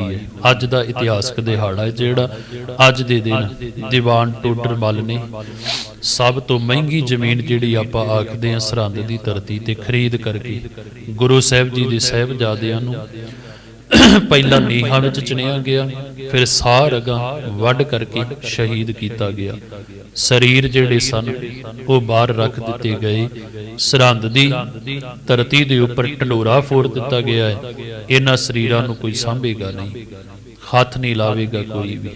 ਹੋਈ ਹੈ। ਅੱਜ ਦਾ ਇਤਿਹਾਸਕ ਦਿਹਾੜਾ ਹੈ ਜਿਹੜਾ ਅੱਜ ਦੇ ਦਿਨ ਦੀਵਾਨ ਟੋਡਰ ਮੱਲ ਨੇ। ਸਭ ਤੋਂ ਮਹਿੰਗੀ ਜ਼ਮੀਨ ਜਿਹੜੀ ਆਪਾਂ ਆਖਦੇ ਹਾਂ ਸਰਹੰਦ ਦੀ ਧਰਤੀ ਤੇ ਖਰੀਦ ਕਰਕੇ ਗੁਰੂ ਸਾਹਿਬ ਜੀ ਦੇ ਸਾਹਿਬਜ਼ਾਦਿਆਂ ਨੂੰ ਪਹਿਲਾਂ ਨੀਹਾਂ ਵਿੱਚ ਚਿਣਿਆ ਗਿਆ, ਫਿਰ ਸਾਹ ਰਗਾਂ ਵੱਢ ਕਰਕੇ ਸ਼ਹੀਦ ਕੀਤਾ ਗਿਆ। ਸਰੀਰ ਜਿਹੜੇ ਸਨ, ਉਹ ਬਾਹਰ ਰੱਖ ਦਿੱਤੇ ਗਏ। ਸਰਹੰਦ ਦੀ ਧਰਤੀ ਦੇ ਉੱਪਰ ਢੰਡੋਰਾ ਫੋੜ ਦਿੱਤਾ ਗਿਆ ਹੈ। ਇਹਨਾਂ ਸਰੀਰਾਂ ਨੂੰ ਕੋਈ ਸਾਂਭੇਗਾ ਨਹੀਂ, ਹੱਥ ਨਹੀਂ ਲਾਵੇਗਾ ਕੋਈ ਵੀ।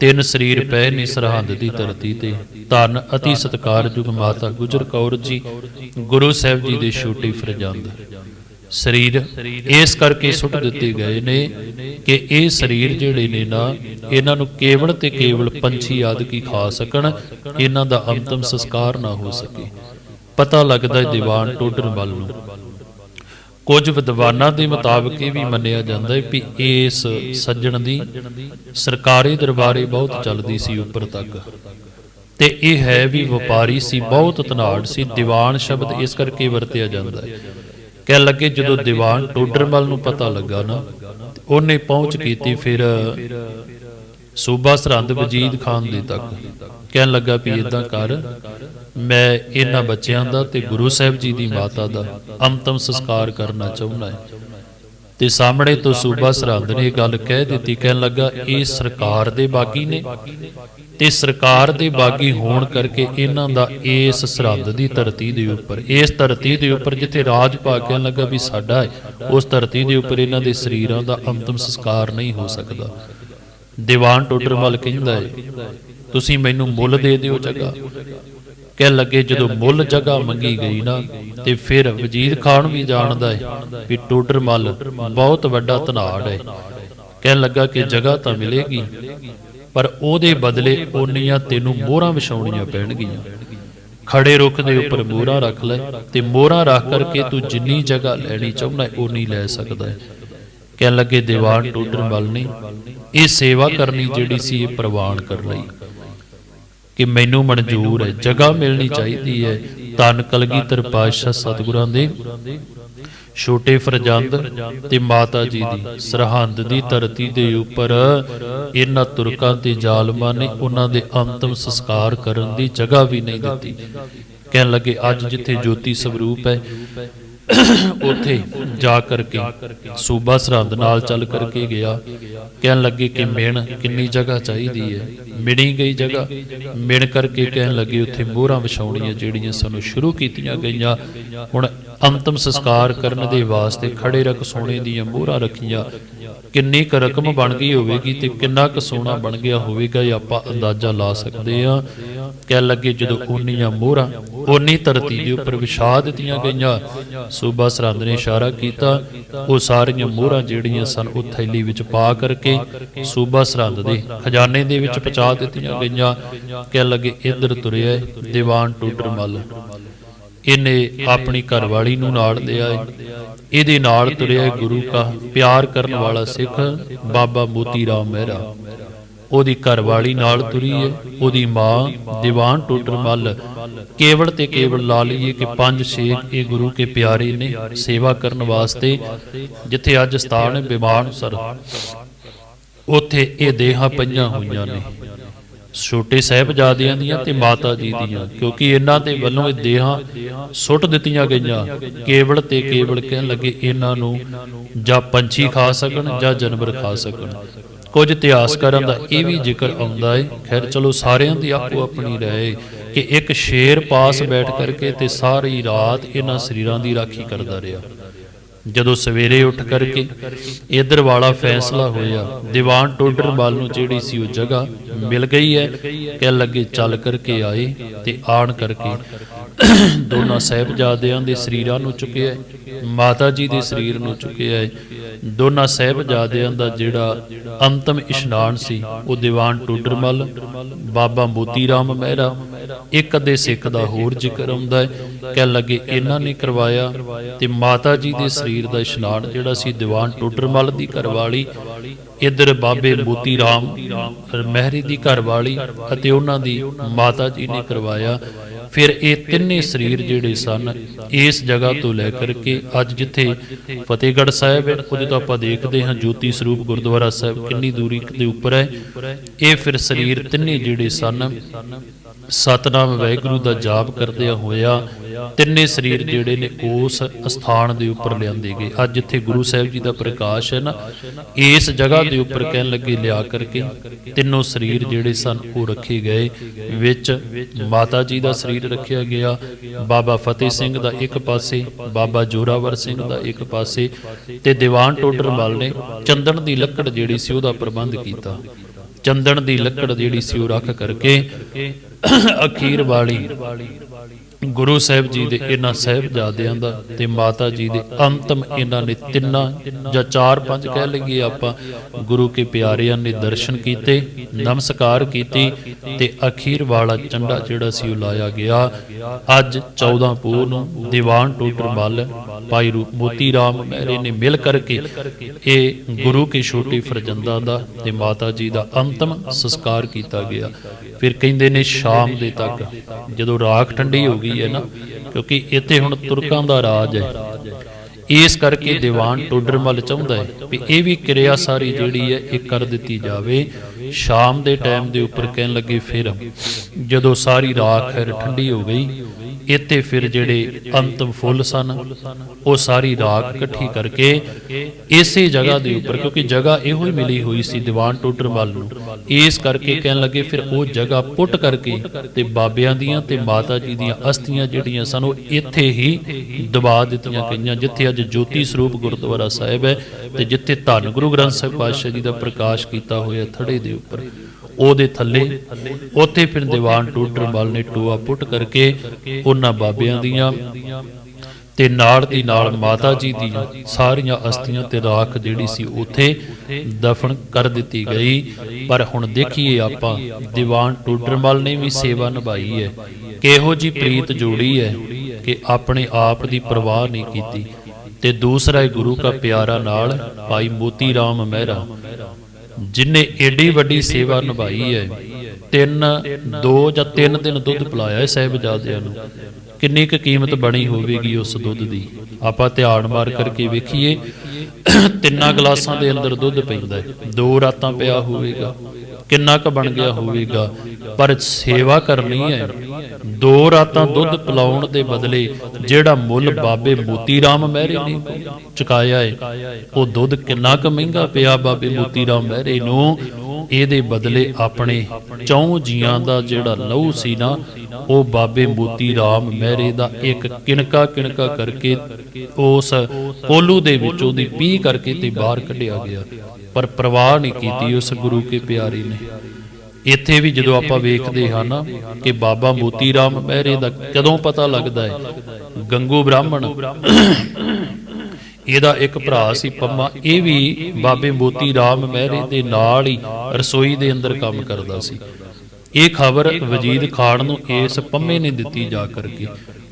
ਤਿੰਨ ਸਰੀਰ ਪਏ ਨੇ ਸਰਹੰਦ ਦੀ ਧਰਤੀ ਤੇ। ਧੰਨ ਅਤੀ ਸਤਕਾਰਯੋਗ ਮਾਤਾ ਗੁਜਰ ਕੌਰ ਜੀ, ਗੁਰੂ ਸਾਹਿਬ ਜੀ ਦੇ ਛੋਟੇ ਫਰਜ਼ੰਦ। ਸਰੀਰ। ਇਸ ਕਰਕੇ ਸੁੱਟ ਦਿੱਤੇ ਗਏ ਨੇ ਕਿ ਇਹ ਸਰੀਰ ਜਿਹੜੇ ਨੇ ਨਾ, ਇਹਨਾਂ ਨੂੰ ਕੇਵਲ ਤੇ ਕੇਵਲ ਪੰਛੀ ਆਦਿ ਕੀ ਖਾ ਸਕਣ, ਇਹਨਾਂ ਦਾ ਅੰਤਮ ਸੰਸਕਾਰ ਨਾ ਹੋ ਸਕੇ। ਪਤਾ ਲੱਗਦਾ ਦੀਵਾਨ ਟੋਡਰ ਵੱਲ ਨੂੰ। ਕੁਝ ਵਿਦਵਾਨਾਂ ਦੇ ਮੁਤਾਬਕ ਇਹ ਵੀ ਮੰਨਿਆ ਜਾਂਦਾ ਹੈ ਕਿ ਇਸ ਸੱਜਣ ਦੀ ਸਰਕਾਰੀ ਦਰਬਾਰੇ ਬਹੁਤ ਚੱਲਦੀ ਸੀ ਉੱਪਰ ਤੱਕ। ਤੇ ਇਹ ਹੈ ਵੀ ਵਪਾਰੀ ਸੀ, ਬਹੁਤ ਤਨਾੜ ਸੀ, ਦੀਵਾਨ ਸ਼ਬਦ ਇਸ ਕਰਕੇ ਵਰਤਿਆ ਜਾਂਦਾ ਹੈ। ਕਹਿ ਲੱਗੇ ਜਦੋਂ ਦੀਵਾਨ ਟੋਡਰਮਲ ਨੂੰ ਪਤਾ ਲੱਗਾ ਨਾ ਉਹਨੇ ਪਹੁੰਚ ਕੀਤੀ ਫਿਰ ਸੂਬਾ ਸਰਹੰਦ ਵਜੀਦ ਖਾਨ ਦੇ ਤੱਕ। ਕਹਿਣ ਲੱਗਾ ਵੀ ਇਦਾਂ ਕਰ ਮੈਂ ਇਹਨਾਂ ਬੱਚਿਆਂ ਦਾ ਤੇ ਗੁਰੂ ਸਾਹਿਬ ਜੀ ਦੀ ਮਾਤਾ ਦਾ ਅੰਤਮ ਸੰਸਕਾਰ ਕਰਨਾ ਚਾਹੁੰਦਾ ਹਾਂ। ਤੇ ਸਾਹਮਣੇ ਤੋਂ ਸੂਬਾ ਸਰਹੰਦ ਨੇ ਇਹ ਗੱਲ ਕਹਿ ਦਿੱਤੀ, ਕਹਿਣ ਲੱਗਾ, ਇਹ ਸਰਕਾਰ ਦੇ ਬਾਗੀ ਨੇ। ਤੇ ਸਰਕਾਰ ਦੇ ਬਾਗੀ ਹੋਣ ਕਰਕੇ ਇਹਨਾਂ ਦਾ ਇਸ ਸਰਹੰਦ ਦੀ ਧਰਤੀ ਦੇ ਉੱਪਰ, ਇਸ ਧਰਤੀ ਦੇ ਉੱਪਰ ਜਿੱਥੇ ਰਾਜ ਪਾ ਕਹਿਣ ਲੱਗਾ ਵੀ ਸਾਡਾ ਹੈ, ਉਸ ਧਰਤੀ ਦੇ ਉੱਪਰ ਇਹਨਾਂ ਦੇ ਸਰੀਰਾਂ ਦਾ ਅੰਤਮ ਸੰਸਕਾਰ ਨਹੀਂ ਹੋ ਸਕਦਾ। ਦੀਵਾਨ ਟੋਡਰਮਲ ਕਹਿੰਦਾ ਹੈ, ਤੁਸੀਂ ਮੈਨੂੰ ਮੁੱਲ ਦੇ ਦਿਓ ਜਗ੍ਹਾ ਕਹਿ ਲੱਗੇ, ਜਦੋਂ ਮੁੱਲ ਜਗ੍ਹਾ ਮੰਗੀ ਗਈ ਨਾ, ਤੇ ਫਿਰ ਵਜੀਦ ਖਾਨ ਵੀ ਜਾਣਦਾ ਹੈ ਵੀ ਟੋਡਰਮਲ ਬਹੁਤ ਵੱਡਾ ਧਨਾੜ ਹੈ ਕਹਿਣ ਲੱਗਾ ਕਿ ਜਗ੍ਹਾ ਤਾਂ ਮਿਲੇਗੀ, ਪਰ ਉਹਦੇ ਬਦਲੇ ਓਨੀਆਂ ਤੈਨੂੰ ਮੋਹਰਾਂ ਵਿਛਾਉਣੀਆਂ ਪੈਣਗੀਆਂ। ਖੜੇ ਰੁੱਖ ਦੇ ਉੱਪਰ ਮੋਹਰਾਂ ਰੱਖ ਲੈ, ਤੇ ਮੋਹਰਾਂ ਰੱਖ ਕਰਕੇ ਤੂੰ ਜਿੰਨੀ ਜਗ੍ਹਾ ਲੈਣੀ ਚਾਹੁੰਦਾ ਓਨੀ ਲੈ ਸਕਦਾ ਹੈ ਕਹਿਣ ਲੱਗੇ, ਦੀਵਾਨ ਟੋਡਰ ਮੱਲ ਨੇ, ਇਹ ਸੇਵਾ ਕਰਨੀ ਜਿਹੜੀ ਸੀ ਇਹ ਪ੍ਰਵਾਨ ਕਰ ਲਈ। ਕਿ ਮੈਨੂੰ ਮਨਜ਼ੂਰ ਹੈ ਜਗ੍ਹਾ ਮਿਲਣੀ ਚਾਹੀਦੀ ਹੈ। ਧੰਨ ਕਲਗੀਧਰ ਪਾਤਸ਼ਾਹ ਸਤਿਗੁਰਾਂ ਦੇ। ਛੋਟੇ ਫਰਜ਼ੰਦ ਤੇ ਮਾਤਾ ਜੀ ਦੀ ਸਰਹੰਦ ਦੀ ਧਰਤੀ ਦੇ ਉੱਪਰ ਇਹਨਾਂ ਤੁਰਕਾਂ ਤੇ ਜ਼ਾਲਮਾਂ ਨੇ ਉਹਨਾਂ ਦੇ ਅੰਤਮ ਸੰਸਕਾਰ ਕਰਨ ਦੀ ਜਗ੍ਹਾ ਵੀ ਨਹੀਂ ਦਿੱਤੀ। ਕਹਿਣ ਲੱਗੇ ਅੱਜ ਜਿੱਥੇ ਜੋਤੀ ਸਰੂਪ ਹੈ ਉੱਥੇ ਜਾ ਕਰਕੇ ਸੂਬਾ ਸਰਹੰਦ ਨਾਲ ਚੱਲ ਕਰਕੇ ਗਿਆ। ਕਹਿਣ ਲੱਗੇ ਕਿ ਮਿਣ ਕਿੰਨੀ ਜਗ੍ਹਾ ਚਾਹੀਦੀ ਹੈ ਮਿਣੀ ਗਈ ਜਗ੍ਹਾ। ਮਿਣ ਕਰਕੇ ਕਹਿਣ ਲੱਗੇ ਉੱਥੇ ਮੋਹਰਾਂ ਵਿਛਾਉਣੀਆਂ ਜਿਹੜੀਆਂ ਸਾਨੂੰ ਸ਼ੁਰੂ ਕੀਤੀਆਂ ਗਈਆਂ। ਹੁਣ ਅੰਤਮ ਸੰਸਕਾਰ ਕਰਨ ਦੇ ਵਾਸਤੇ ਖੜੇ ਰਕ ਸੋਨੇ ਦੀਆਂ ਮੋਹਰਾਂ ਰੱਖੀਆਂ। ਕਿੰਨੀ ਕੁ ਰਕਮ ਬਣ ਗਈ ਹੋਵੇਗੀ ਤੇ ਕਿੰਨਾ ਕੁ ਸੋਨਾ ਬਣ ਗਿਆ ਹੋਵੇਗਾ ਇਹ ਆਪਾਂ ਅੰਦਾਜ਼ਾ ਲਾ ਸਕਦੇ ਆ ਕਹਿ ਲੱਗੇ ਜਦੋਂ ਉਨੀਆਂ ਮੋਹਰਾਂ ਉਨੀ ਧਰਤੀ ਦੇ ਉੱਪਰ ਵਿਛਾ ਦਿੱਤੀਆਂ ਗਈਆਂ, ਸੂਬਾ ਸਰਹੰਦ ਨੇ ਇਸ਼ਾਰਾ ਕੀਤਾ, ਉਹ ਸਾਰੀਆਂ ਮੋਹਰਾਂ ਜਿਹੜੀਆਂ ਸਨ ਉਹ ਥੈਲੀ ਵਿੱਚ ਪਾ ਕਰਕੇ ਸੂਬਾ ਸਰਹੰਦ ਦੇ ਖਜ਼ਾਨੇ ਦੇ ਵਿੱਚ ਪਹੁੰਚਾ ਦਿੱਤੀਆਂ ਗਈਆਂ। ਕਹਿ ਲੱਗੇ, ਇੱਧਰ ਤੁਰਿਆ ਦੀਵਾਨ ਟੋਡਰਮਲ ਇਹਨੇ ਆਪਣੀ ਘਰਵਾਲੀ ਨੂੰ ਨਾਲ ਲਿਆ ਏ ਇਹਦੇ ਨਾਲ ਤੁਰਿਆ ਏ ਗੁਰੂ ਕਾ ਪਿਆਰ ਕਰਨ ਵਾਲਾ ਸਿੱਖ ਬਾਬਾ ਮੋਤੀ ਰਾਮ ਮਹਿਰਾ। ਉਹਦੀ ਘਰਵਾਲੀ ਨਾਲ ਤੁਰੀ ਏ ਉਹਦੀ ਮਾਂ ਦੀਵਾਨ ਟੋਡਰਮਲ ਕੇਵਲ ਤੇ ਕੇਵਲ ਲਾ ਲਈਏ ਕਿ ਪੰਜ ਸੇਖ ਇਹ ਗੁਰੂ ਕੇ ਪਿਆਰੇ ਨੇ ਸੇਵਾ ਕਰਨ ਵਾਸਤੇ, ਜਿੱਥੇ ਅੱਜ ਸਥਾਨ ਹੈ ਬਿਮਾਨ ਸਰ। ਉੱਥੇ ਇਹ ਦੇਹਾਂ ਪਈਆਂ ਹੋਈਆਂ ਨੇ। ਛੋਟੇ ਸਾਹਿਬਜ਼ਾਦਿਆਂ ਦੀਆਂ ਤੇ ਮਾਤਾ ਜੀ ਦੀਆਂ, ਕਿਉਂਕਿ ਇਹਨਾਂ ਦੇ ਵੱਲੋਂ ਇਹ ਦੇਹਾਂ ਸੁੱਟ ਦਿੱਤੀਆਂ ਗਈਆਂ। ਕੇਵਲ ਤੇ ਕੇਵਲ ਕਹਿਣ ਲੱਗੇ ਇਹਨਾਂ ਨੂੰ ਜਾਂ ਪੰਛੀ ਖਾ ਸਕਣ ਜਾਂ ਜਾਨਵਰ ਖਾ ਸਕਣ। ਕੁਝ ਇਤਿਹਾਸਕਾਰਾਂ ਦਾ ਇਹ ਵੀ ਜ਼ਿਕਰ ਆਉਂਦਾ ਹੈ ਖੈਰ, ਚਲੋ ਸਾਰਿਆਂ ਦੀ ਆਪੋ ਆਪਣੀ ਰਾਏ ਕਿ ਇੱਕ ਸ਼ੇਰ ਪਾਸ ਬੈਠ ਕਰਕੇ ਤੇ ਸਾਰੀ ਰਾਤ ਇਹਨਾਂ ਸਰੀਰਾਂ ਦੀ ਰਾਖੀ ਕਰਦਾ ਰਿਹਾ। ਜਦੋਂ ਸਵੇਰੇ ਉੱਠ ਕਰਕੇ ਇਧਰ ਵਾਲਾ ਫੈਸਲਾ ਹੋਇਆ, ਦੀਵਾਨ ਟੋਡਰਮਲ ਨੂੰ ਜਿਹੜੀ ਸੀ ਉਹ ਜਗ੍ਹਾ ਮਿਲ ਗਈ ਹੈ ਕਹਿ ਲੱਗੇ ਚੱਲ ਕਰਕੇ ਆਏ ਤੇ ਆਣ ਕਰਕੇ ਦੋਨਾਂ ਸਹਿਬਜ਼ਾਦਿਆਂ ਦੇ ਸਰੀਰਾਂ ਨੂੰ ਚੁੱਕਿਆ ਮਾਤਾ ਜੀ ਦੇ ਸਰੀਰ ਨੂੰ ਚੁੱਕਿਆ ਹੈ ਦੋਨਾਂ ਸਹਿਬਜ਼ਾਦਿਆਂ ਦਾ ਜਿਹੜਾ ਅੰਤਮ ਇਸ਼ਨਾਨ ਸੀ, ਉਹ ਦੀਵਾਨ ਟੋਡਰਮਲ, ਬਾਬਾ ਮੋਤੀ ਰਾਮ ਮਹਿਰਾ, ਇੱਕ ਅੱਧੇ ਸਿੱਖ ਦਾ ਹੋਰ ਜ਼ਿਕਰ ਆਉਂਦਾ ਹੈ ਕਹਿ ਲੱਗੇ ਇਹਨਾਂ ਨੇ ਕਰਵਾਇਆ ਤੇ ਮਾਤਾ ਜੀ ਦੇ ਸਰੀਰ ਦਾ ਇਸ਼ਨਾਨ ਜਿਹੜਾ ਸੀ, ਦੀਵਾਨ ਟੋਡਰਮਲ ਦੀ ਘਰਵਾਲੀ, ਇੱਧਰ ਬਾਬੇ ਮੋਤੀ ਰਾਮ ਮਹਿਰੀ ਦੀ ਘਰਵਾਲੀ ਅਤੇ ਉਹਨਾਂ ਦੀ ਮਾਤਾ ਜੀ ਨੇ ਕਰਵਾਇਆ। ਫਿਰ ਇਹ ਤਿੰਨੇ ਸਰੀਰ ਜਿਹੜੇ ਸਨ, ਇਸ ਜਗ੍ਹਾ ਤੋਂ ਲੈ ਕਰਕੇ ਅੱਜ ਜਿੱਥੇ ਫਤਿਹਗੜ੍ਹ ਸਾਹਿਬ ਹੈ, ਉਹਦੇ ਤੋਂ ਆਪਾਂ ਦੇਖਦੇ ਹਾਂ ਜੋਤੀ ਸਰੂਪ ਗੁਰਦੁਆਰਾ ਸਾਹਿਬ ਕਿੰਨੀ ਦੂਰੀ ਦੇ ਉੱਪਰ ਹੈ। ਇਹ ਫਿਰ ਸਰੀਰ ਤਿੰਨੇ ਜਿਹੜੇ ਸਨ ਸਤਨਾਮ ਵਾਹਿਗੁਰੂ ਦਾ ਜਾਪ ਕਰਦਿਆਂ ਹੋਇਆ ਤਿੰਨੇ ਸਰੀਰ ਜਿਹੜੇ ਨੇ ਉਸ ਸਥਾਨ ਦੇ ਉੱਪਰ ਲਿਆਂਦੇ ਗਏ। ਅੱਜ ਜਿੱਥੇ ਗੁਰੂ ਸਾਹਿਬ ਜੀ ਦਾ ਪ੍ਰਕਾਸ਼ ਹੈ ਨਾ, ਇਸ ਜਗ੍ਹਾ ਦੇ ਉੱਪਰ ਕਹਿਣ ਲੱਗੇ ਲਿਆ ਕਰਕੇ ਤਿੰਨੋਂ ਸਰੀਰ ਜਿਹੜੇ ਸਨ ਉਹ ਰੱਖੇ ਗਏ। ਵਿੱਚ ਮਾਤਾ ਜੀ ਦਾ ਸਰੀਰ ਰੱਖਿਆ ਗਿਆ, ਬਾਬਾ ਫਤਿਹ ਸਿੰਘ ਦਾ ਇੱਕ ਪਾਸੇ, ਬਾਬਾ ਜੋਰਾਵਰ ਸਿੰਘ ਦਾ ਇੱਕ ਪਾਸੇ ਤੇ ਦੀਵਾਨ ਟੋਡਰਮਲ ਨੇ ਚੰਦਨ ਦੀ ਲੱਕੜ ਜਿਹੜੀ ਸੀ ਉਹਦਾ ਪ੍ਰਬੰਧ ਕੀਤਾ। ਚੰਦਨ ਦੀ ਲੱਕੜ ਜਿਹੜੀ ਸੀ ਉਹ ਰੱਖ ਕਰਕੇ ਅਖੀਰ ਵਾਲੀ। ਗੁਰੂ ਸਾਹਿਬ ਜੀ ਦੇ ਇਹਨਾਂ ਸਾਹਿਬਜ਼ਾਦਿਆਂ ਦਾ ਤੇ ਮਾਤਾ ਜੀ ਦੇ ਅੰਤਮ ਇਹਨਾਂ ਨੇ ਤਿੰਨਾਂ ਜਾਂ ਚਾਰ ਪੰਜ ਕਹਿ ਲਈਏ ਆਪਾਂ ਗੁਰੂ ਕੇ ਪਿਆਰਿਆਂ ਨੇ ਦਰਸ਼ਨ ਕੀਤੇ, ਨਮਸਕਾਰ ਕੀਤੀ ਤੇ ਅਖੀਰ ਵਾਲਾ ਚੰਡਾ ਜਿਹੜਾ ਸੀ ਉਹ ਲਾਇਆ ਗਿਆ। ਅੱਜ 14 ਪੂਰ ਨੂੰ ਦੀਵਾਨ ਟੋਟਰ ਮੱਲ ਭਾਈ ਰੂ- ਮੋਤੀ ਰਾਮ ਮਹਿਰੇ ਨੇ ਮਿਲ ਕਰਕੇ ਇਹ ਗੁਰੂ ਕੇ ਛੋਟੇ ਫਰਜ਼ੰਦਾਂ ਦਾ ਤੇ ਮਾਤਾ ਜੀ ਦਾ ਅੰਤਮ ਸੰਸਕਾਰ ਕੀਤਾ ਗਿਆ। ਫਿਰ ਕਹਿੰਦੇ ਨੇ ਸ਼ਾਮ ਦੇ ਤੱਕ ਜਦੋਂ ਰਾਖ ਠੰਡੀ ਹੋ ਗਈ ਹੈ ਨਾ, ਕਿਉਂਕਿ ਇੱਥੇ ਹੁਣ ਤੁਰਕਾਂ ਦਾ ਰਾਜ ਹੈ। ਇਸ ਕਰਕੇ ਦੀਵਾਨ ਟੋਡਰਮਲ ਚਾਹੁੰਦਾ ਹੈ ਵੀ ਇਹ ਵੀ ਕਿਰਿਆ ਸਾਰੀ ਜਿਹੜੀ ਹੈ, ਇਹ ਕਰ ਦਿੱਤੀ ਜਾਵੇ। ਸ਼ਾਮ ਦੇ ਟਾਈਮ ਦੇ ਉੱਪਰ ਕਹਿਣ ਲੱਗੇ ਫਿਰ, ਜਦੋਂ ਸਾਰੀ ਰਾਖ ਹੈ ਠੰਡੀ ਹੋ ਗਈ ਇੱਥੇ ਫਿਰ ਜਿਹੜੇ ਅੰਤਮ ਫੁੱਲ ਸਨ ਉਹ ਸਾਰੀ ਰਾਖ ਇਕੱਠੀ ਕਰਕੇ ਇਸੇ ਜਗ੍ਹਾ ਦੇ ਉੱਪਰ ਕਿਉਂਕਿ ਜਗ੍ਹਾ ਇਹੋ ਹੀ ਮਿਲੀ ਹੋਈ ਸੀ ਦੀਵਾਨ ਟੋਡਰਮਲ ਨੂੰ। ਇਸ ਕਰਕੇ ਕਹਿਣ ਲੱਗੇ ਫਿਰ ਉਹ ਜਗ੍ਹਾ ਪੁੱਟ ਕਰਕੇ ਤੇ ਬਾਬਿਆਂ ਦੀਆਂ ਤੇ ਮਾਤਾ ਜੀ ਦੀਆਂ ਅਸਥੀਆਂ ਜਿਹੜੀਆਂ ਸਨ ਉਹ ਇੱਥੇ ਹੀ ਦਬਾ ਦਿੱਤੀਆਂ ਗਈਆਂ ਜਿੱਥੇ ਅੱਜ ਜੋਤੀ ਸਰੂਪ ਗੁਰਦੁਆਰਾ ਸਾਹਿਬ ਹੈ ਤੇ ਜਿੱਥੇ ਧੰਨ ਗੁਰੂ ਗ੍ਰੰਥ ਸਾਹਿਬ ਪਾਤਸ਼ਾਹ ਜੀ ਦਾ ਪ੍ਰਕਾਸ਼ ਕੀਤਾ ਹੋਇਆ ਥੜੇ ਦੇ ਉੱਪਰ। ਉਹਦੇ ਥੱਲੇ, ਉੱਥੇ ਫਿਰ ਦੀਵਾਨ ਟੋਡਰਮਲ ਨੇ ਟੋਆ ਪੁੱਟ ਕਰਕੇ ਉਹਨਾਂ ਬਾਬਿਆਂ ਦੀਆਂ ਤੇ ਨਾਲ ਦੀ ਨਾਲ ਮਾਤਾ ਜੀ ਦੀਆਂ ਸਾਰੀਆਂ ਅਸਥੀਆਂ ਤੇ ਰਾਖ ਜਿਹੜੀ ਸੀ ਉੱਥੇ ਦਫਨ ਕਰ ਦਿੱਤੀ ਗਈ। ਪਰ ਹੁਣ ਦੇਖੀਏ ਆਪਾਂ, ਦੀਵਾਨ ਟੋਡਰਮਲ ਨੇ ਵੀ ਸੇਵਾ ਨਿਭਾਈ ਹੈ। ਕਿਹੋ ਜੀ ਪ੍ਰੀਤ ਜੋੜੀ ਹੈ ਕਿ ਆਪਣੇ ਆਪ ਦੀ ਪਰਵਾਹ ਨਹੀਂ ਕੀਤੀ। ਤੇ ਦੂਸਰਾ ਹੈ ਗੁਰੂ ਦਾ ਪਿਆਰਾ ਨਾਲ, ਭਾਈ ਮੋਤੀ ਰਾਮ ਮਹਿਰਾ। ਜਿਨੇ ਏਡੀ ਵੱਡੀ ਸੇਵਾ ਨਿਭਾਈ ਹੈ ਤਿੰਨ ਦੋ ਜਾਂ ਤਿੰਨ ਦਿਨ ਦੁੱਧ ਪਿਲਾਇਆ ਹੈ ਸਾਹਿਬਜ਼ਾਦਿਆਂ ਨੂੰ। ਕਿੰਨੀ ਕੁ ਕੀਮਤ ਬਣੀ ਹੋਵੇਗੀ ਉਸ ਦੁੱਧ ਦੀ? ਆਪਾਂ ਧਿਆਨ ਮਾਰ ਕਰਕੇ ਵੇਖੀਏ। ਤਿੰਨਾਂ ਗਲਾਸਾਂ ਦੇ ਅੰਦਰ ਦੁੱਧ ਪੈਂਦਾ ਹੈ। ਦੋ ਰਾਤਾਂ ਪਿਆ ਹੋਵੇਗਾ। ਕਿੰਨਾ ਕੁ ਬਣ ਗਿਆ ਹੋਵੇਗਾ। ਪਰ ਸੇਵਾ ਕਰਨੀ ਹੈ। ਦੋ ਰਾਤਾਂ ਦੁੱਧ ਪਿਲਾਉਣ ਦੇ ਬਦਲੇ ਜਿਹੜਾ ਮੁੱਲ ਬਾਬੇ ਮੋਤੀ ਰਾਮ ਮਹਿਰੇ ਨੇ ਚੁਕਾਇਆ ਹੈ ਉਹ ਦੁੱਧ ਕਿੰਨਾ ਕੁ ਮਹਿੰਗਾ ਪਿਆ ਬਾਬੇ ਮੋਤੀ ਰਾਮ ਮਹਿਰੇ ਨੂੰ। ਇਹਦੇ ਬਦਲੇ ਆਪਣੇ ਚੌਂ ਜੀਆਂ ਦਾ ਜਿਹੜਾ ਲਹੂ ਸੀ ਨਾ, ਉਹ ਬਾਬੇ ਮੋਤੀ ਰਾਮ ਮਹਿਰੇ ਦਾ ਇੱਕ ਕਿਣਕਾ ਕਿਣਕਾ ਕਰਕੇ ਉਸ ਕੋਲੂ ਦੇ ਵਿੱਚੋਂ ਦੀ ਪੀ ਕਰਕੇ ਤੇ ਬਾਹਰ ਕੱਢਿਆ ਗਿਆ। ਪਰ ਪ੍ਰਵਾਹ ਨਹੀਂ ਕੀਤੀ ਉਸ ਗੁਰੂ ਕੇ ਪਿਆਰੇ ਨੇ। ਇੱਥੇ ਵੀ ਜਦੋਂ ਆਪਾਂ ਵੇਖਦੇ ਹਾਂ ਨਾ ਕਿ ਬਾਬਾ ਮੋਤੀ ਰਾਮ ਮਹਿਰੇ ਦਾ ਕਦੋਂ ਪਤਾ ਲੱਗਦਾ ਹੈ? ਗੰਗੂ ਬ੍ਰਾਹਮਣ ਇਹਦਾ ਇੱਕ ਭਰਾ ਸੀ ਪੰਮਾ। ਇਹ ਵੀ ਬਾਬੇ ਮੋਤੀ ਰਾਮ ਮਹਿਰੇ ਦੇ ਨਾਲ ਹੀ ਰਸੋਈ ਦੇ ਅੰਦਰ ਕੰਮ ਕਰਦਾ ਸੀ। ਇਹ ਖਬਰ ਵਜੀਦ ਖਾਨ ਨੂੰ ਇਸ ਪੰਮੇ ਨੇ ਦਿੱਤੀ ਜਾ ਕਰਕੇ।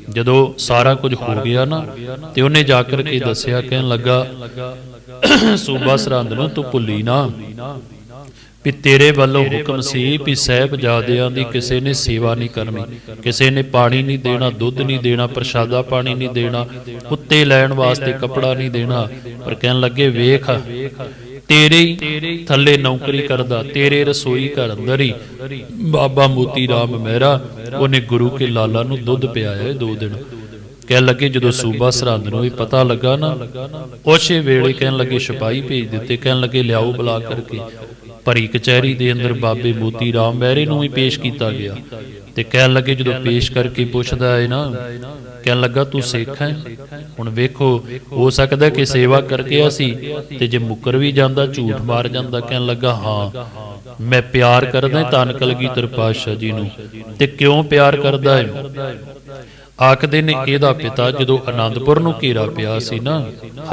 ਜਦੋਂ ਸਾਰਾ ਕੁਝ ਹੋ ਗਿਆ ਨਾ ਤੇ ਉਹਨੇ ਜਾ ਕਰਕੇ ਦੱਸਿਆ ਕਹਿਣ ਲੱਗਾ ਸੂਬਾ ਸਰਹੰਦ ਨੂੰ ਤੂੰ ਭੁੱਲੀ ਨਾ। ਵੀ ਤੇਰੇ ਵੱਲੋਂ ਹੁਕਮ ਸੀ ਵੀ ਸਾਹਿਬਜ਼ਾਦਿਆਂ ਦੀ ਕਿਸੇ ਨੇ ਸੇਵਾ ਨਹੀਂ ਕਰਨੀ। ਕਿਸੇ ਨੇ ਪਾਣੀ ਨਹੀਂ ਦੇਣਾ, ਦੁੱਧ ਨਹੀਂ ਦੇਣਾ, ਪ੍ਰਸ਼ਾਦਾ ਪਾਣੀ ਨਹੀਂ ਦੇਣਾ ਉੱਤੇ ਲੈਣ ਵਾਸਤੇ ਕੱਪੜਾ ਨਹੀਂ ਦੇਣਾ। ਪਰ ਕਹਿਣ ਲੱਗੇ, ਵੇਖ, ਤੇਰੇ ਥੱਲੇ ਨੌਕਰੀ ਕਰਦਾ, ਤੇਰੇ ਰਸੋਈ ਘਰ ਅੰਦਰ ਹੀ ਬਾਬਾ ਮੋਤੀ ਰਾਮ ਮਹਿਰਾ, ਉਹਨੇ ਗੁਰੂ ਕੇ ਲਾਲਾ ਨੂੰ ਦੁੱਧ ਪਿਆਇਆ ਦੋ ਦਿਨ। ਕਹਿਣ ਲੱਗੇ, ਜਦੋਂ ਸੂਬਾ ਸਰਹੰਦ ਨੂੰ ਇਹ ਪਤਾ ਲੱਗਾ ਨਾ, ਉਸੇ ਵੇਲੇ ਕਹਿਣ ਲੱਗੇ ਸਿਪਾਹੀ ਭੇਜ ਦਿੱਤੇ, ਕਹਿਣ ਲੱਗੇ, ਲਿਆਓ ਬੁਲਾ ਕਰਕੇ। ਭਰੀ ਕਚਹਿਰੀ ਦੇ ਅੰਦਰ ਬਾਬੇ ਮੋਤੀ ਰਾਮ ਮਹਿਰੇ ਨੂੰ ਵੀ ਪੇਸ਼ ਕੀਤਾ ਗਿਆ। ਤੇ ਕਹਿਣ ਲੱਗੇ ਜਦੋਂ ਪੇਸ਼ ਕਰਕੇ ਪੁੱਛਦਾ ਹੈ ਨਾ, ਕਹਿਣ ਲੱਗਾ, ਤੂੰ ਸਿੱਖ ਹੈ? ਹੁਣ ਵੇਖੋ, ਹੋ ਸਕਦਾ ਕਿ ਸੇਵਾ ਕਰਕੇ ਅਸੀਂ ਤੇ ਜੇ ਮੁੱਕਰ ਵੀ ਜਾਂਦਾ, ਝੂਠ ਮਾਰ ਜਾਂਦਾ। ਕਹਿਣ ਲੱਗਾ, ਹਾਂ, ਮੈਂ ਪਿਆਰ ਕਰਦਾ ਧੰਨ ਕਲਗੀਧਰ ਪਾਤਸ਼ਾਹ ਜੀ ਨੂੰ। ਤੇ ਕਿਉਂ ਪਿਆਰ ਕਰਦਾ ਹੈ? ਆਖਦੇ ਨੇ, ਇਹਦਾ ਪਿਤਾ ਜਦੋਂ ਆਨੰਦਪੁਰ ਨੂੰ ਘੇਰਾ ਪਿਆ ਸੀ ਨਾ,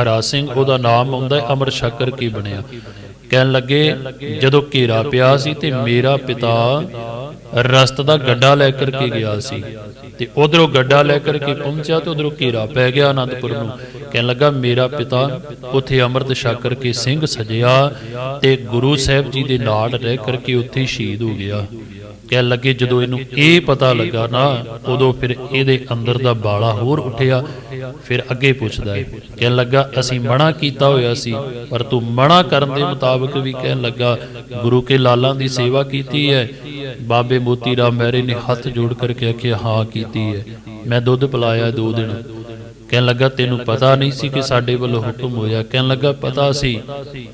ਹਰਾ ਸਿੰਘ ਉਹਦਾ ਨਾਮ ਆਉਂਦਾ ਅਮਰ ਸ਼ਕਰ ਕੀ ਬਣਿਆ? ਕਹਿਣ ਲੱਗੇ, ਜਦੋਂ ਘੇਰਾ ਪਿਆ ਸੀ ਤੇ ਮੇਰਾ ਪਿਤਾ ਰਸਤ ਦਾ ਗੱਡਾ ਲੈ ਕਰਕੇ ਗਿਆ ਸੀ ਤੇ ਉਧਰੋਂ ਗੱਡਾ ਲੈ ਕਰਕੇ ਪਹੁੰਚਿਆ ਤੇ ਉਧਰੋਂ ਘੇਰਾ ਪੈ ਗਿਆ ਆਨੰਦਪੁਰ ਨੂੰ। ਕਹਿਣ ਲੱਗਾ, ਮੇਰਾ ਪਿਤਾ ਉੱਥੇ ਅੰਮ੍ਰਿਤ ਛਕ ਕਰਕੇ ਸਿੰਘ ਸਜਿਆ ਤੇ ਗੁਰੂ ਸਾਹਿਬ ਜੀ ਦੇ ਨਾਲ ਰਹਿ ਕਰਕੇ ਉੱਥੇ ਸ਼ਹੀਦ ਹੋ ਗਿਆ। ਕਹਿਣ ਲੱਗੇ, ਜਦੋਂ ਇਹਨੂੰ ਇਹ ਪਤਾ ਲੱਗਾ ਨਾ, ਉਦੋਂ ਫਿਰ ਇਹਦੇ ਅੰਦਰ ਦਾ ਬਾਲਾ ਹੋਰ ਉੱਠਿਆ। ਫਿਰ ਅੱਗੇ ਪੁੱਛਦਾ ਹੈ, ਕਹਿਣ ਲੱਗਾ, ਅਸੀਂ ਮਨਾ ਕੀਤਾ ਹੋਇਆ ਸੀ, ਪਰ ਤੂੰ ਮਨਾ ਕਰਨ ਦੇ ਮੁਤਾਬਕ ਵੀ ਕਹਿਣ ਲੱਗਾ, ਗੁਰੂ ਕੇ ਲਾਲਾਂ ਦੀ ਸੇਵਾ ਕੀਤੀ ਹੈ। ਬਾਬੇ ਮੋਤੀ ਰਾਮ ਮਹਿਰੇ ਨੇ ਹੱਥ ਜੋੜ ਕਰਕੇ ਆਖਿਆ, ਹਾਂ, ਕੀਤੀ ਹੈ। ਮੈਂ ਦੁੱਧ ਪਿਲਾਇਆ ਦੋ ਦਿਨ। ਕਹਿਣ ਲੱਗਾ, ਤੈਨੂੰ ਪਤਾ ਨਹੀਂ ਸੀ ਕਿ ਸਾਡੇ ਵੱਲੋਂ ਹੁਕਮ ਹੋਇਆ। ਕਹਿਣ ਲੱਗਾ, ਪਤਾ ਸੀ,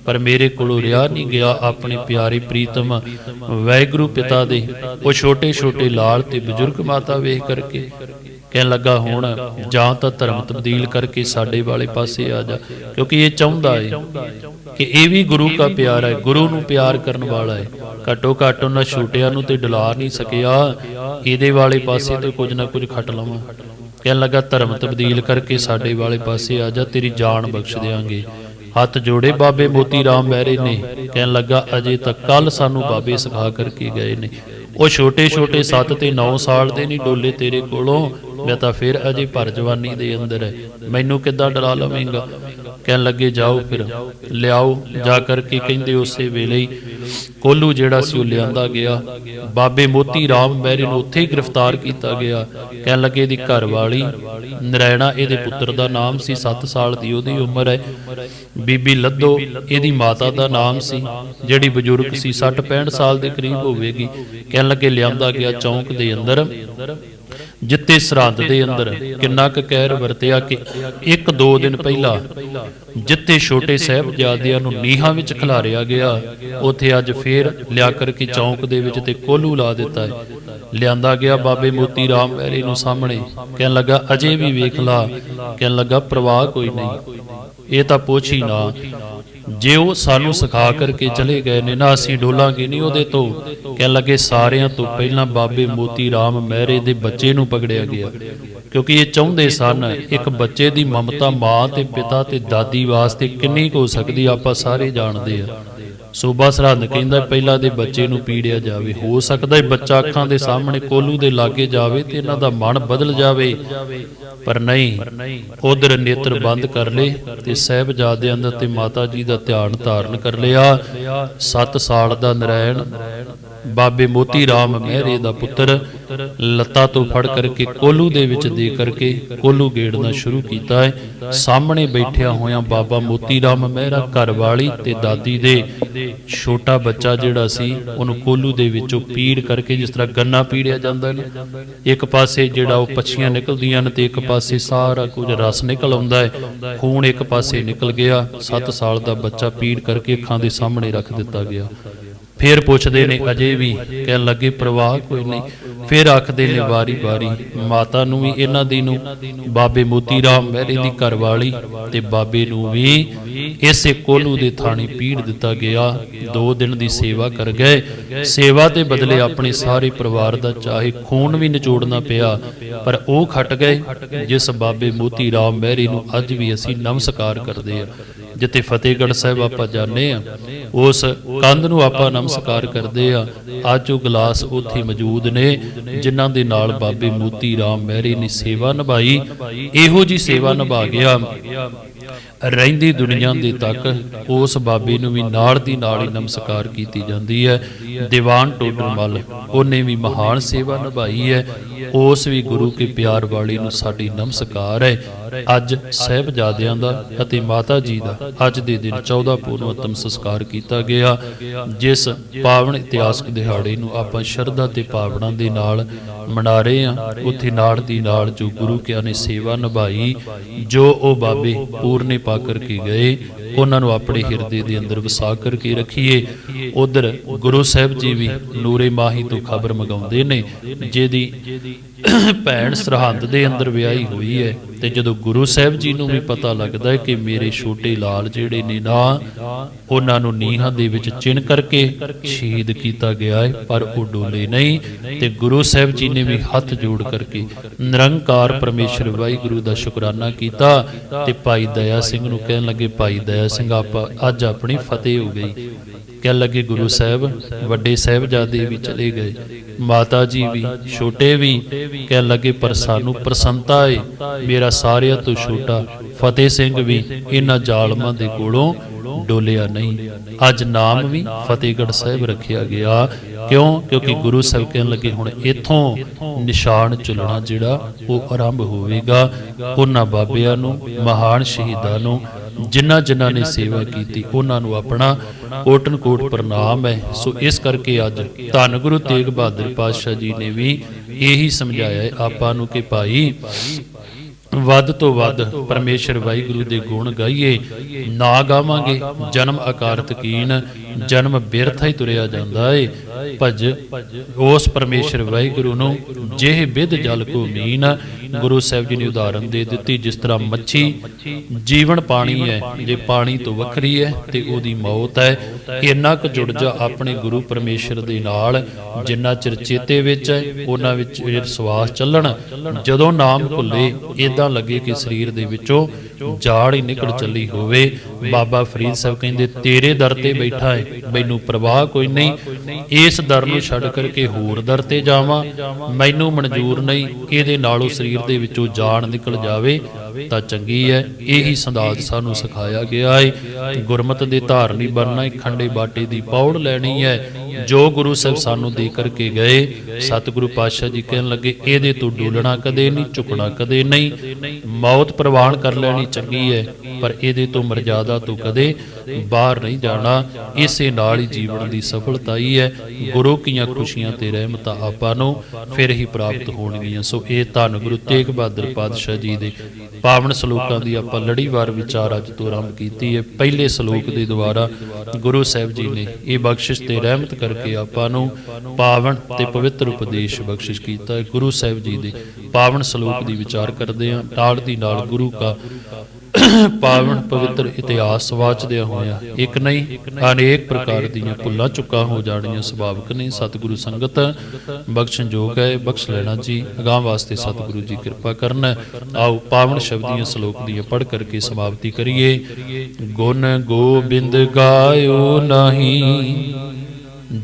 ਪਰ ਮੇਰੇ ਕੋਲੋਂ ਰਿਹਾ ਨਹੀਂ ਗਿਆ ਆਪਣੇ ਪਿਆਰੇ ਪ੍ਰੀਤਮ। ਵੈਗੁਰੂ ਪਿਤਾ ਦੇ, ਉਹ ਛੋਟੇ ਛੋਟੇ ਲਾਲ ਤੇ ਬਜ਼ੁਰਗ ਮਾਤਾ ਵੇਖ ਕਰਕੇ ਕਹਿਣ ਲੱਗਾ, ਹੁਣ ਜਾਂ ਤਾਂ ਧਰਮ ਤਬਦੀਲ ਕਰਕੇ ਸਾਡੇ ਵਾਲੇ ਪਾਸੇ ਆ ਜਾ। ਕਿਉਂਕਿ ਇਹ ਚਾਹੁੰਦਾ ਹੈ ਕਿ ਇਹ ਵੀ ਗੁਰੂ ਦਾ ਪਿਆਰ ਹੈ, ਗੁਰੂ ਨੂੰ ਪਿਆਰ ਕਰਨ ਵਾਲਾ ਹੈ ਘੱਟੋ ਘੱਟ ਉਹਨਾਂ ਛੋਟਿਆਂ ਨੂੰ ਤੇ ਡੁਲਾ ਨਹੀਂ ਸਕਿਆ, ਇਹਦੇ ਵਾਲੇ ਪਾਸੇ ਤੇ ਕੁਝ ਨਾ ਕੁਝ ਖੱਟ ਲਵਾਂ। ਕਹਿਣ ਲੱਗਾ, ਧਰਮ ਤਬਦੀਲ ਕਰਕੇ ਸਾਡੇ ਵਾਲੇ ਪਾਸੇ ਆ ਜਾ, ਤੇਰੀ ਜਾਨ ਬਖਸ਼ ਦੇਾਂਗੇ ਹੱਥ ਜੋੜੇ ਬਾਬੇ ਮੋਤੀ ਰਾਮ ਮਹਿਰੇ ਨੇ। ਕਹਿਣ ਲੱਗਾ, ਅਜੇ ਤੱਕ ਕੱਲ ਸਾਨੂੰ ਬਾਬੇ ਸਿਖਾ ਕਰਕੇ ਗਏ ਨੇ। ਉਹ ਛੋਟੇ ਛੋਟੇ 7 ਤੇ 9 ਸਾਲ ਦੇ ਨਹੀਂ ਡੋਲੇ ਤੇਰੇ ਕੋਲੋਂ ਮੈਂ ਤਾਂ ਫਿਰ ਅਜੇ ਭਰ ਜਵਾਨੀ ਦੇ ਅੰਦਰ ਹੈ ਮੈਨੂੰ ਕਿੱਦਾਂ ਡਰਾ ਲਵੇਂਗਾ? ਕਹਿਣ ਲੱਗੇ, ਜਾਓ ਫਿਰ, ਲਿਆਓ। ਜਾ ਕਰਕੇ ਕਹਿੰਦੇ ਉਸੇ ਵੇਲੇ ਹੀ ਕੋਲੂ ਜਿਹੜਾ ਸੀ ਉਹ ਲਿਆਂਦਾ ਗਿਆ। ਬਾਬੇ ਮੋਤੀ ਰਾਮ ਮਹਿਰੇ ਨੂੰ ਉੱਥੇ ਹੀ ਗ੍ਰਿਫਤਾਰ ਕੀਤਾ ਗਿਆ। ਕਹਿਣ ਲੱਗੇ, ਇਹਦੀ ਘਰ ਵਾਲੀ ਨਰੈਣਾ, ਇਹਦੇ ਪੁੱਤਰ ਦਾ ਨਾਮ ਸੀ 7 ਸਾਲ ਦੀ ਉਹਦੀ ਉਮਰ ਹੈ। ਬੀਬੀ ਲੱਦੋ, ਇਹਦੀ ਮਾਤਾ ਦਾ ਨਾਮ ਸੀ, ਜਿਹੜੀ ਬਜ਼ੁਰਗ ਸੀ 60 65 ਸਾਲ ਦੇ ਕਰੀਬ ਹੋਵੇਗੀ। ਕਹਿਣ ਲੱਗੇ, ਲਿਆਂਦਾ ਗਿਆ ਚੌਂਕ ਦੇ ਅੰਦਰ। ਜਿੱਤੇ ਸਰਹੰਦ ਦੇ ਅੰਦਰ ਕਿੰਨਾ ਕੁ ਕਹਿਰ ਵਰਤਿਆ ਕਿ ਇੱਕ ਦੋ ਦਿਨ ਪਹਿਲਾਂ ਜਿੱਤੇ ਛੋਟੇ ਸਾਹਿਬਜ਼ਾਦਿਆਂ ਨੂੰ ਨੀਹਾਂ ਵਿੱਚ ਖਿਲਾਰਿਆ ਗਿਆ, ਉੱਥੇ ਅੱਜ ਫੇਰ ਲਿਆ ਕਰਕੇ ਚੌਂਕ ਦੇ ਵਿੱਚ ਤੇ ਕੋਲੂ ਲਾ ਦਿੱਤਾ ਹੈ। ਲਿਆਂਦਾ ਗਿਆ ਬਾਬੇ ਮੋਤੀ ਰਾਮ ਮਹਿਰੇ ਨੂੰ ਸਾਹਮਣੇ, ਕਹਿਣ ਲੱਗਾ, ਅਜੇ ਵੀ ਵੇਖ ਲਾ। ਕਹਿਣ ਲੱਗਾ, ਪ੍ਰਵਾਹ ਕੋਈ ਨਹੀਂ। ਇਹ ਤਾਂ ਪੁੱਛ ਹੀ ਨਾ। ਜੇ ਉਹ ਸਾਨੂੰ ਸਿਖਾ ਕਰਕੇ ਚਲੇ ਗਏ ਨੇ, ਨਾ ਅਸੀਂ ਡੋਲਾਂਗੇ, ਨਹੀਂ ਉਹਦੇ ਤੋਂ। ਕਹਿਣ ਲੱਗੇ, ਸਾਰਿਆਂ ਤੋਂ ਪਹਿਲਾਂ ਬਾਬੇ ਮੋਤੀ ਰਾਮ ਮਹਿਰੇ ਦੇ ਬੱਚੇ ਨੂੰ ਪਕੜਿਆ ਗਿਆ। ਕਿਉਂਕਿ ਇਹ ਚਾਹੁੰਦੇ ਸਨ, ਇੱਕ ਬੱਚੇ ਦੀ ਮਮਤਾ ਮਾਂ ਤੇ ਪਿਤਾ ਤੇ ਦਾਦੀ ਵਾਸਤੇ ਕਿੰਨੀ ਕੁ ਹੋ ਸਕਦੀ, ਆਪਾਂ ਸਾਰੇ ਜਾਣਦੇ ਆ। ਸੂਬਾ ਸਰਹੰਦ ਕਹਿੰਦਾ ਪਹਿਲਾਂ ਦੇ ਬੱਚੇ ਨੂੰ ਪੀੜਿਆ ਜਾਵੇ। ਹੋ ਸਕਦਾ ਹੈ ਬੱਚਾ ਅੱਖਾਂ ਦੇ ਸਾਹਮਣੇ, ਕੋਲੂ ਦੇ ਲਾਗੇ ਜਾਵੇ ਤੇ ਇਹਨਾਂ ਦਾ ਮਨ ਬਦਲ ਜਾਵੇ। ਪਰ ਨਹੀਂ, ਉਧਰ ਨੇਤਰ ਬੰਦ ਕਰ ਲਏ ਤੇ ਸਹਿਬਜ਼ਾਦਿਆਂ ਦਾ ਤੇ ਮਾਤਾ ਜੀ ਦਾ ਧਿਆਨ ਧਾਰਨ ਕਰ ਲਿਆ। 7 ਸਾਲ ਦਾ ਨਰੈਣ ਬਾਬੇ ਮੋਤੀ ਰਾਮ ਮਹਿਰੇ ਦਾ ਪੁੱਤਰ, ਲੱਤਾਂ ਤੋਂ ਫੜ ਕਰਕੇ ਕੋਲੂ ਦੇ ਵਿੱਚ ਦੇ ਕਰਕੇ ਕੋਲੂ ਗੇੜਨਾ ਸ਼ੁਰੂ ਕੀਤਾ ਹੈ। ਸਾਹਮਣੇ ਬੈਠਿਆ ਹੋਇਆ ਬਾਬਾ ਮੋਤੀ ਰਾਮ ਮਹਿਰਾ ਘਰ ਵਾਲੀ ਤੇ ਦਾਦੀ ਦੇ ਛੋਟਾ ਬੱਚਾ ਜਿਹੜਾ ਸੀ, ਉਹਨੂੰ ਕੋਲੂ ਦੇ ਵਿੱਚੋਂ ਪੀੜ ਕਰਕੇ ਜਿਸ ਤਰ੍ਹਾਂ ਗੰਨਾ ਪੀੜਿਆ ਜਾਂਦਾ ਹੈ। ਇੱਕ ਪਾਸੇ ਜਿਹੜਾ ਉਹ ਪੱਛੀਆਂ ਨਿਕਲਦੀਆਂ ਨੇ ਤੇ ਇੱਕ ਪਾਸੇ ਸਾਰਾ ਕੁਝ ਰਸ ਨਿਕਲ ਆਉਂਦਾ ਹੈ। ਖੂਨ ਇੱਕ ਪਾਸੇ ਨਿਕਲ ਗਿਆ। 7 ਸਾਲ ਦਾ ਬੱਚਾ ਪੀੜ ਕਰਕੇ ਅੱਖਾਂ ਦੇ ਸਾਹਮਣੇ ਰੱਖ ਦਿੱਤਾ ਗਿਆ। ਫਿਰ ਪੁੱਛਦੇ ਨੇ ਅਜੇ ਵੀ ਕਹਿਣ ਲੱਗੇ ਪ੍ਰਵਾਹ ਕੋਈ ਨਹੀਂ। ਫਿਰ ਆਖਦੇ ਨੇ ਵਾਰੀ ਵਾਰੀ ਮਾਤਾ ਨੂੰ ਵੀ ਇਹਨਾਂ ਦੀ ਨੂੰ ਬਾਬੇ ਮੋਤੀ ਰਾਮ ਮਹਿਰੇ ਦੀ ਘਰ ਵਾਲੀ ਤੇ ਬਾਬੇ ਨੂੰ ਵੀ ਇਸੇ ਕੋਲੂ ਦੇ ਥਾਣੀ ਪੀੜ ਦਿੱਤਾ ਗਿਆ। ਦੋ ਦਿਨ ਦੀ ਸੇਵਾ ਕਰ ਗਏ। ਸੇਵਾ ਦੇ ਬਦਲੇ ਆਪਣੇ ਸਾਰੇ ਪਰਿਵਾਰ ਦਾ ਚਾਹੇ ਖੂਨ ਵੀ ਨਿਚੋੜਨਾ ਪਿਆ ਪਰ ਉਹ ਖਟ ਗਏ ਜਿਸ ਬਾਬੇ ਮੋਤੀ ਰਾਮ ਮਹਿਰੇ ਨੂੰ ਅੱਜ ਵੀ ਅਸੀਂ ਨਮਸਕਾਰ ਕਰਦੇ ਆ ਜਿੱਥੇ ਫਤਿਹਗੜ੍ਹ ਸਾਹਿਬ ਆਪਾਂ ਜਾਂਦੇ ਆ ਉਸ ਕੰਧ ਨੂੰ ਆਪਾਂ ਨਮਸਕਾਰ ਕਰਦੇ ਆ ਅੱਜ ਉਹ ਗਲਾਸ ਉੱਥੇ ਮੌਜੂਦ ਨੇ, ਜਿਨ੍ਹਾਂ ਦੇ ਨਾਲ ਬਾਬੇ ਮੋਤੀ ਰਾਮ ਮਹਿਰੇ ਨੇ ਸੇਵਾ ਨਿਭਾਈ। ਇਹੋ ਜੀ ਸੇਵਾ ਨਿਭਾ ਗਿਆ। ਰਹਿੰਦੀ ਦੁਨੀਆ ਦੇ ਤੱਕ ਉਸ ਬਾਬੇ ਨੂੰ ਵੀ ਨਾਲ ਦੀ ਨਾਲ ਹੀ ਨਮਸਕਾਰ ਕੀਤੀ ਜਾਂਦੀ ਹੈ। ਦੀਵਾਨ ਟੋਡਰਮਲ ਉਹਨੇ ਵੀ ਮਹਾਨ ਸੇਵਾ ਨਿਭਾਈ ਹੈ। ਉਸ ਵੀ ਗੁਰੂ ਕੇ ਪਿਆਰ ਵਾਲੀ ਨੂੰ ਸਾਡੀ ਨਮਸਕਾਰ ਹੈ। ਅੱਜ ਸਹਿਬਜ਼ਾਦਿਆਂ ਦਾ ਅਤੇ ਮਾਤਾ ਜੀ ਦਾ ਅੱਜ ਦੇ ਦਿਨ 14 ਪੂਰਨੋਤਮ ਸੰਸਕਾਰ ਕੀਤਾ ਗਿਆ, ਜਿਸ ਪਾਵਨ ਇਤਿਹਾਸਕ ਦਿਹਾੜੇ ਨੂੰ ਆਪਾਂ ਸ਼ਰਧਾ ਤੇ ਭਾਵਨਾ ਦੇ ਨਾਲ ਮਨਾ ਰਹੇ ਹਾਂ। ਉੱਥੇ ਨਾਲ ਦੀ ਨਾਲ ਜੋ ਗੁਰੂ ਕਿਆ ਨੇ ਸੇਵਾ ਨਿਭਾਈ, ਜੋ ਉਹ ਬਾਬੇ ਪੂਰਨੇ ਪਾ ਕਰਕੇ ਗਏ ਉਹਨਾਂ ਨੂੰ ਆਪਣੇ ਹਿਰਦੇ ਦੇ ਅੰਦਰ ਵਸਾ ਕਰਕੇ ਰੱਖੀਏ। ਉਧਰ ਗੁਰੂ ਸਾਹਿਬ ਜੀ ਵੀ ਨੂਰੇ ਮਾਹੀ ਤੋਂ ਖਬਰ ਮਗਾਉਂਦੇ ਨੇ, ਜਿਹਦੀ ਭੈਣ ਸਰਹੰਦ ਦੇ ਅੰਦਰ ਵਿਆਹੀ ਹੋਈ ਹੈ ਤੇ ਜਦੋਂ ਗੁਰੂ ਸਾਹਿਬ ਜੀ ਨੂੰ ਵੀ ਪਤਾ ਲੱਗਦਾ ਹੈ ਕਿ ਮੇਰੇ ਛੋਟੇ ਲਾਲ ਜਿਹੜੇ ਨੇ ਨਾ, ਉਹਨਾਂ ਨੂੰ ਨੀਹਾਂ ਦੇ ਵਿੱਚ ਚਿਣ ਕਰਕੇ ਸ਼ਹੀਦ ਕੀਤਾ ਗਿਆ ਹੈ, ਪਰ ਉਹ ਡੋਲੇ ਨਹੀਂ ਤੇ ਗੁਰੂ ਸਾਹਿਬ ਜੀ ਨੇ ਵੀ ਹੱਥ ਜੋੜ ਕਰਕੇ ਨਿਰੰਕਾਰ ਪਰਮੇਸ਼ਰ ਵਾਹਿਗੁਰੂ ਦਾ ਸ਼ੁਕਰਾਨਾ ਕੀਤਾ ਤੇ ਭਾਈ ਦਇਆ ਸਿੰਘ ਨੂੰ ਕਹਿਣ ਲੱਗੇ, ਭਾਈ ਦਇਆ ਸਿੰਘ, ਆਪਾਂ ਅੱਜ ਆਪਣੀ ਫਤਿਹ ਹੋ ਗਈ। ਕਹਿਣ ਲੱਗੇ ਗੁਰੂ ਸਾਹਿਬ, ਵੱਡੇ ਸਾਹਿਬਜ਼ਾਦੇ ਵੀ ਚਲੇ ਗਏ। ਮਾਤਾ ਜੀ ਵੀ, ਛੋਟੇ ਵੀ ਕਹਿਣ ਲੱਗੇ, ਪਰ ਸਾਨੂੰ ਪ੍ਰਸੰਤਾ ਏ, ਮੇਰਾ ਸਾਰਿਆਂ ਤੋਂ ਛੋਟਾ। ਫਤਿਹ ਸਿੰਘ ਵੀ ਇਹਨਾਂ ਜ਼ਾਲਮਾਂ ਦੇ ਕੋਲੋਂ ਡੋਲਿਆ ਨਹੀਂ। ਅੱਜ ਨਾਮ ਵੀ ਫਤਿਹਗੜ੍ਹ ਸਾਹਿਬ ਰੱਖਿਆ ਗਿਆ। ਕਿਉਂ? ਕਿਉਂਕਿ ਗੁਰੂ ਸਾਹਿਬ ਕਹਿਣ ਲੱਗੇ, ਹੁਣ ਇੱਥੋਂ ਨਿਸ਼ਾਨ ਚੁਲਣਾ ਜਿਹੜਾ, ਉਹ ਆਰੰਭ ਹੋਵੇਗਾ। ਉਹਨਾਂ ਬਾਬਿਆਂ ਨੂੰ, ਮਹਾਨ ਸ਼ਹੀਦਾਂ ਨੂੰ ਜਿਨ੍ਹਾਂ ਜਿਨ੍ਹਾਂ ਨੇ ਸੇਵਾ ਕੀਤੀ ਉਹਨਾਂ ਨੂੰ ਆਪਣਾ ਕੋਟਨ ਕੋਟ ਪ੍ਰਣਾਮ ਹੈ। ਸੋ ਇਸ ਕਰਕੇ ਅੱਜ ਧੰਨ ਗੁਰੂ ਤੇਗ ਬਹਾਦਰ ਪਾਤਸ਼ਾਹ ਜੀ ਨੇ ਵੀ ਇਹੀ ਸਮਝਾਇਆ ਹੈ। ਆਪਾਂ ਨੂੰ ਕਿ ਭਾਈ ਵੱਧ ਤੋਂ ਵੱਧ ਪਰਮੇਸ਼ਰ ਵਾਹਿਗੁਰੂ ਦੇ ਗੁਣ ਗਾਈਏ। ਨਾ ਗਾਵਾਂਗੇ ਜਨਮ ਅਕਾਰਤ ਕੀਨ ਜਨਮ ਬਿਰਥ ਹੀ ਤੁਰਿਆ ਜਾਂਦਾ ਏ। ਭਜ ਉਸ ਪਰਮੇਸ਼ਰ ਵਾਹਿਗੁਰੂ ਨੂੰ ਜਿਹੇ ਵਿਦ ਜਲ ਕੋ ਮੀਨ ਗੁਰੂ ਸਾਹਿਬ ਜੀ ਨੇ ਉਦਾਹਰਨ ਦੇ ਦਿੱਤੀ, ਜਿਸ ਤਰ੍ਹਾਂ ਮੱਛੀ ਜੀਵਨ ਪਾਣੀ ਹੈ, ਜੇ ਪਾਣੀ ਤੋਂ ਵੱਖਰੀ ਹੈ ਤੇ ਉਹਦੀ ਮੌਤ ਹੈ। ਇੰਨਾ ਕੁ ਜੁੜ ਜਾ ਆਪਣੇ ਗੁਰੂ ਪਰਮੇਸ਼ਰ ਦੇ ਨਾਲ, ਜਿੰਨਾ ਚਿਰ ਚੇਤੇ ਵਿੱਚ ਹੈ, ਉਹਨਾਂ ਵਿੱਚ ਇਹ ਸਵਾਸ ਚੱਲਣ। ਜਦੋਂ ਨਾਮ ਭੁੱਲੇ ਇਦਾਂ ਲੱਗੇ ਕਿ ਸਰੀਰ ਦੇ ਵਿੱਚੋਂ ਜਾੜ ਹੀ ਨਿਕਲ ਚੱਲੀ ਹੋਵੇ। ਬਾਬਾ ਫਰੀਦ ਸਾਹਿਬ ਕਹਿੰਦੇ ਤੇਰੇ ਦਰ ਤੇ ਬੈਠਾ ਹੈ ਮੈਨੂੰ ਪ੍ਰਵਾਹ ਕੋਈ ਨਹੀਂ। ਇਸ ਦਰ ਨੂੰ ਛੱਡ ਕਰਕੇ ਹੋਰ ਦਰ ਤੇ ਜਾਵਾਂ। ਮੈਨੂੰ ਮਨਜ਼ੂਰ ਨਹੀਂ ਇਹਦੇ ਨਾਲੋਂ ਸਰੀਰ ਦੇ ਵਿੱਚੋਂ ਜਾਨ ਨਿਕਲ ਜਾਵੇ। ਤਾਂ ਚੰਗੀ ਹੈ। ਇਹੀ ਸੰਦਾਤ ਸਾਨੂੰ ਸਿਖਾਇਆ ਗਿਆ ਹੈ ਗੁਰਮਤ ਦੇ ਧਾਰਨੀ ਬਣਨਾ ਖੰਡੇ ਬਾਟੇ ਦੀ ਪੌੜ ਲੈਣੀ ਹੈ ਜੋ ਗੁਰੂ ਸਾਹਿਬ ਸਾਨੂੰ ਦੇ ਕਰਕੇ ਗਏ ਸਤਿਗੁਰੂ ਪਾਤਸ਼ਾਹ ਜੀ ਕਹਿਣ ਲੱਗੇ ਇਹਦੇ ਤੋਂ ਡੋਲਣਾ ਕਦੇ ਨਹੀਂ ਝੁਕਣਾ ਕਦੇ ਨਹੀਂ। ਮੌਤ ਪ੍ਰਵਾਨ ਕਰ ਲੈਣੀ ਚੰਗੀ ਹੈ ਪਰ ਇਹਦੇ ਤੋਂ ਮਰਜ਼ਾਦਾ ਤੋਂ ਕਦੇ ਬਾਹਰ ਨਹੀਂ ਜਾਣਾ। ਇਸੇ ਨਾਲ ਹੀ ਜੀਵਨ ਦੀ ਸਫਲਤਾ ਹੀ ਹੈ। ਗੁਰੂ ਕੀਆਂ ਖੁਸ਼ੀਆਂ ਤੇ ਰਹਿਮਤਾਂ ਆਪਾਂ ਨੂੰ ਫਿਰ ਹੀ ਪ੍ਰਾਪਤ ਹੋਣਗੀਆਂ। ਸੋ ਇਹ ਧੰਨ ਗੁਰੂ ਤੇਗ ਬਹਾਦਰ ਪਾਤਸ਼ਾਹ ਜੀ ਦੇ ਪਾਵਨ ਸ਼ਲੋਕਾਂ ਦੀ ਆਪਾਂ ਲੜੀਵਾਰ ਵਿਚਾਰ ਅੱਜ ਤੋਂ ਆਰੰਭ ਕੀਤੀ ਹੈ। ਪਹਿਲੇ ਸ਼ਲੋਕ ਦੇ ਦੁਆਰਾ ਗੁਰੂ ਸਾਹਿਬ ਜੀ ਨੇ ਇਹ ਬਖਸ਼ਿਸ਼ ਤੇ ਰਹਿਮਤ ਕਰਕੇ ਆਪਾਂ ਨੂੰ ਪਾਵਨ ਤੇ ਪਵਿੱਤਰ ਉਪਦੇਸ਼ ਬਖਸ਼ਿਸ਼ ਕੀਤਾ ਹੈ। ਗੁਰੂ ਸਾਹਿਬ ਜੀ ਦੇ ਪਾਵਨ ਸ਼ਲੋਕ ਦੀ ਵਿਚਾਰ ਕਰਦੇ ਹਾਂ। ਨਾਲ ਦੀ ਨਾਲ ਗੁਰੂ ਕਾ ਪਾਵਨ ਪਵਿੱਤਰ ਇਤਿਹਾਸ ਵਾਚਦਿਆਂ ਹੋਇਆ ਇੱਕ ਨਹੀਂ, ਅਨੇਕ ਪ੍ਰਕਾਰ ਦੀਆਂ ਭੁੱਲਾਂ ਚੁੱਕਾ ਹੋ ਜਾਣੀਆਂ ਸੁਭਾਵਿਕ ਨੇ। ਸਤਿਗੁਰੂ ਸੰਗਤ, ਬਖਸ਼ਣ ਜੋਗ ਹੈ, ਬਖਸ਼ ਲੈਣਾ ਜੀ। ਅਗਾਹ ਵਾਸਤੇ ਸਤਿਗੁਰੂ ਜੀ ਕਿਰਪਾ ਕਰਨ। ਆਓ ਪਾਵਨ ਸ਼ਬਦੀਆਂ ਸ਼ਲੋਕ ਦੀਆਂ ਪੜ੍ਹ ਕਰਕੇ ਸਮਾਪਤੀ ਕਰੀਏ। ਗੁਣ ਗੋਬਿੰਦ ਗਾਇਓ ਨਹੀਂ,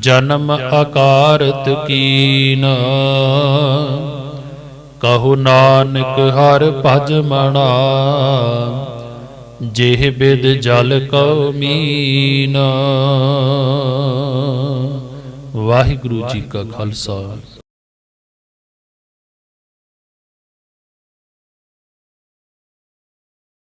ਜਨਮ ਆਕਾਰਤ ਕੀਨ। ਕਹੋ ਨਾਨਕ ਹਰ ਭਜ ਮਣਾ ਜਿਹ ਬਿਦ ਜਲ ਕਉ ਮੀਨ। ਵਾਹਿਗੁਰੂ ਜੀ ਕਾ ਖਾਲਸਾ।